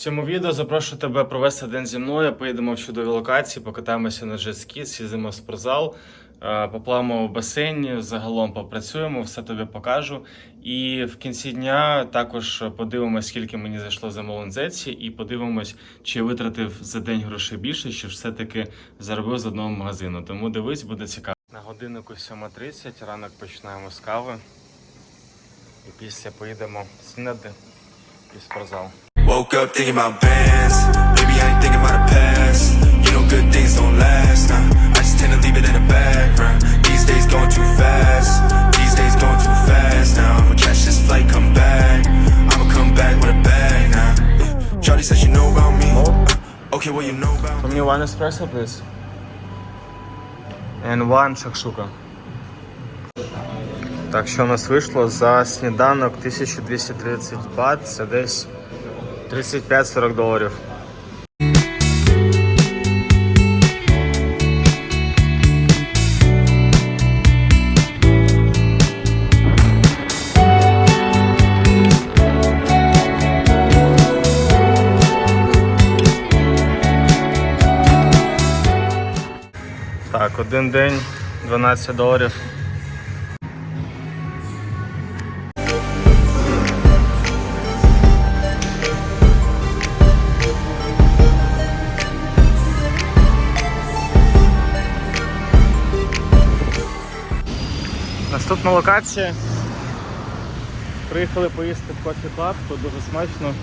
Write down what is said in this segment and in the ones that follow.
цьому відео запрошую тебе провести день зі мною. Поїдемо в чудові локації, покатаємося на джетські, з'їздимо в спортзал, е, поплавимо в басейні, загалом попрацюємо, все тобі покажу. І в кінці дня також подивимось, скільки мені зайшло замовлень зеці, і подивимось, чи витратив за день грошей більше, чи все-таки заробив з одного магазину. Тому дивись, буде цікаво. На годиннику 7.30, ранок починаємо з кави. І після поїдемо снідати і спортзал. Woke up thinking about bands. Maybe I ain't thinking about the past. You know, good things don't last. Nah, I just tend to leave it in the background. These days going too fast. These days going too fast. Now I'ma catch this flight, come back. I'ma come back with a bag now. Yeah. Charlie says you know about me. Uh, okay, well you know about me. For me one espresso, please. And one шакшука. Так, що у нас вийшло за сніданок 1230 бат, це десь 35-40 доларів. Так, один день 12 доларів. Наступна локація. Приїхали поїсти в кофі клаб, тут дуже смачно.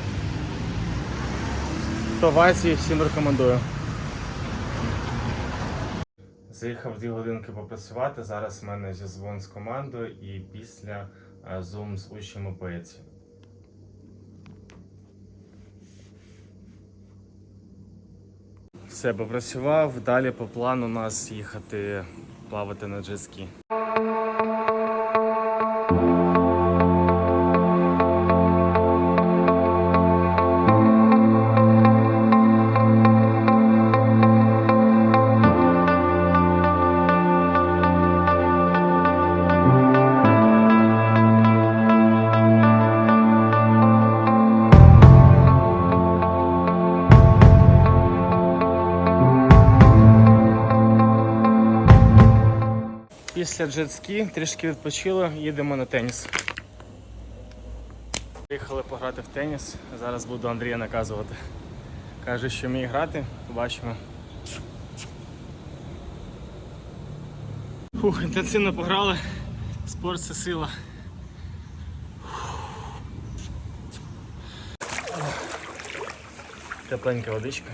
Хто в Азії, всім рекомендую. Заїхав дві годинки попрацювати. Зараз в мене зізвон з командою і після е, зум з учнями поетів. Все, попрацював. Далі по плану у нас їхати плавати на джетські. Після джетські трішки відпочили, їдемо на теніс. Приїхали пограти в теніс. Зараз буду Андрія наказувати. Каже, що вміє грати, побачимо. Фух, інтенсивно пограли. Спорт це сила. Тепленька водичка.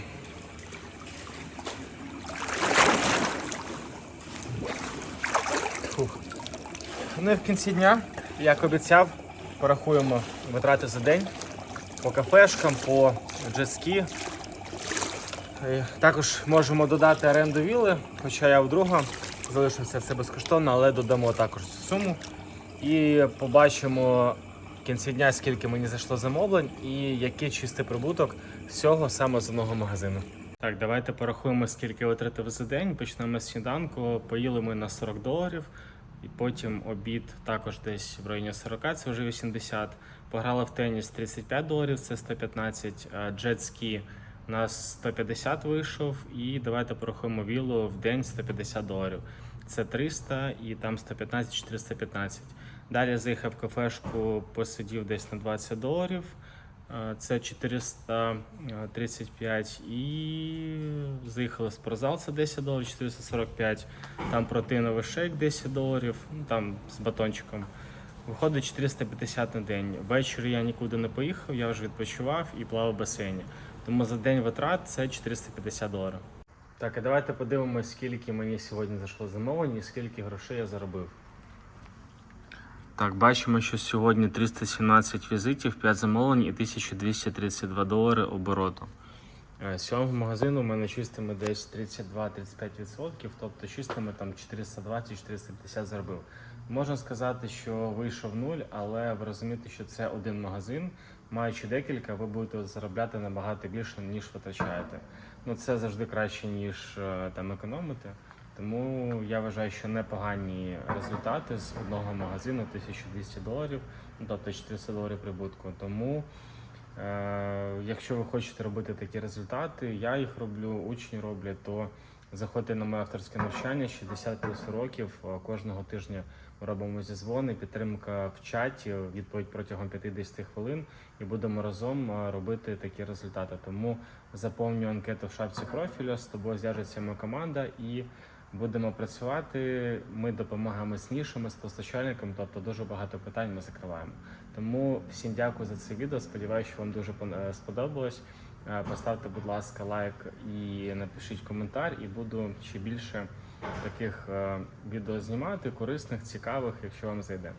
Ну і в кінці дня, як обіцяв, порахуємо витрати за день по кафешкам, по джетські. Е, Також можемо додати оренду віли, хоча я вдруга залишився все безкоштовно, але додамо також цю суму. І побачимо в кінці дня, скільки мені зайшло замовлень і який чистий прибуток всього саме з одного магазину. Так, давайте порахуємо, скільки витратив за день. Почнемо з сніданку. Поїли ми на 40 доларів, і потім обід також десь в районі 40, це вже 80. Пограли в теніс 35 доларів, це 115. а Джетські у нас 150 вийшов. І давайте порахуємо вілу в день 150 доларів. Це 300 і там 115 415. Далі заїхав кафешку, посидів десь на 20 доларів. Е, Це 435 і заїхали в спортзал, це 10 доларів, 445. Там протеїновий шейк 10 доларів, ну там з батончиком. Виходить 450 на день. Ввечері я нікуди не поїхав, я вже відпочивав і плавав в басейні. Тому за день витрат це 450 доларів. Так, а давайте подивимось, скільки мені сьогодні зайшло замовлень і скільки грошей я заробив. Так, бачимо, що сьогодні 317 візитів, 5 замовлень і 1232 долари обороту. Е, З цього магазину в мене чистими десь 32-35%, тобто чистими там 420-450 заробив. Можна сказати, що вийшов нуль, але ви розумієте, що це один магазин. Маючи декілька, ви будете заробляти набагато більше, ніж витрачаєте. Ну це завжди краще, ніж е, там економити. Тому я вважаю, що непогані результати з одного магазину 1200 доларів, ну, тобто 400 доларів прибутку. Тому Е, Якщо ви хочете робити такі результати, я їх роблю, учні роблять, то заходьте на моє авторське навчання 60 плюс років. Е, Кожного тижня ми робимо зізвони, підтримка в чаті, відповідь протягом 50 хвилин, і будемо разом е, робити такі результати. Тому заповнюю анкету в шапці профілю, з тобою зв'яжеться моя команда і будемо працювати. Ми допомагаємо з нішами, з постачальниками, тобто дуже багато питань ми закриваємо. Тому всім дякую за це відео. Сподіваюся, що вам дуже е, сподобалось. Е, Поставте, будь ласка, лайк і напишіть коментар, і буду ще більше таких е, відео знімати, корисних, цікавих, якщо вам зайде.